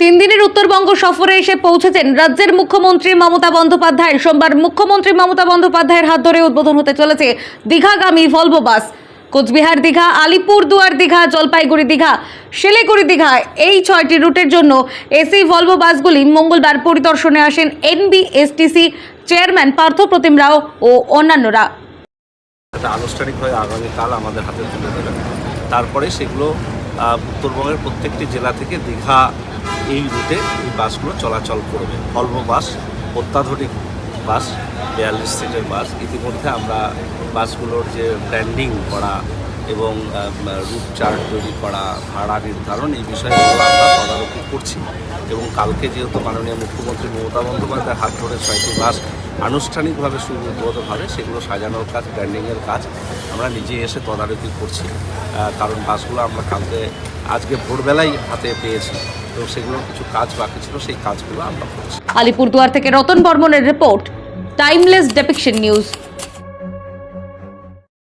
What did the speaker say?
তিন দিনের উত্তরবঙ্গ সফরে এসে পৌঁছেছেন রাজ্যের মুখ্যমন্ত্রী মমতা বন্দ্যোপাধ্যায়। সোমবার মুখ্যমন্ত্রী মমতা বন্দ্যোপাধ্যায়ের হাত ধরে উদ্বোধন হতে চলেছে দীঘাগামী ভলভো বাস। কোচবিহার দীঘা আলিপুরদুয়ার দীঘা, জলপাইগুড়ি দীঘা, শিলিগুড়ি দীঘা এই ছয়টি রুটের জন্য এসি ভলভো বাসগুলি মঙ্গলবার পরিদর্শনে আসেন এনবিএসটিসি চেয়ারম্যান পার্থপ্রতিম রাও ও অন্যান্যরা। আনুষ্ঠানিকভাবে আগামীকাল আমাদের হাতে তুলে দেবেন। তারপরে সেগুলো উত্তরবঙ্গের প্রত্যেকটি জেলা থেকে দীঘা এই রুটে এই বাসগুলো চলাচল করবে। অল্প বাস, অত্যাধুনিক বাস, বিয়াল্লিশ সিটের বাস। ইতিমধ্যে আমরা বাসগুলোর যে ব্র্যান্ডিং করা এবং রুট চার্ট তৈরি করা, ভাড়া নির্ধারণ এই বিষয়গুলো আমরা তদারকি করছি। এবং কালকে যেহেতু মাননীয় মুখ্যমন্ত্রী মমতা বন্দ্যোপাধ্যায়ের হাত ধরে ছয়টি বাস আনুষ্ঠানিকভাবে উদ্বোধন সেগুলো সাজানোর কাজ, ব্র্যান্ডিংয়ের কাজ আমরা নিজে এসে তদারকি করছি। কারণ বাসগুলো আমরা কালকে, আজকে ভোরবেলায় হাতে পেয়েছি। তো সেগুলোর কিছু কাজ বাকি ছিল, সেই কাজগুলো আমরা করছি। আলিপুরদুয়ার থেকে রতন বর্মনের রিপোর্ট টাইমলেস ডেপিকশন নিউজ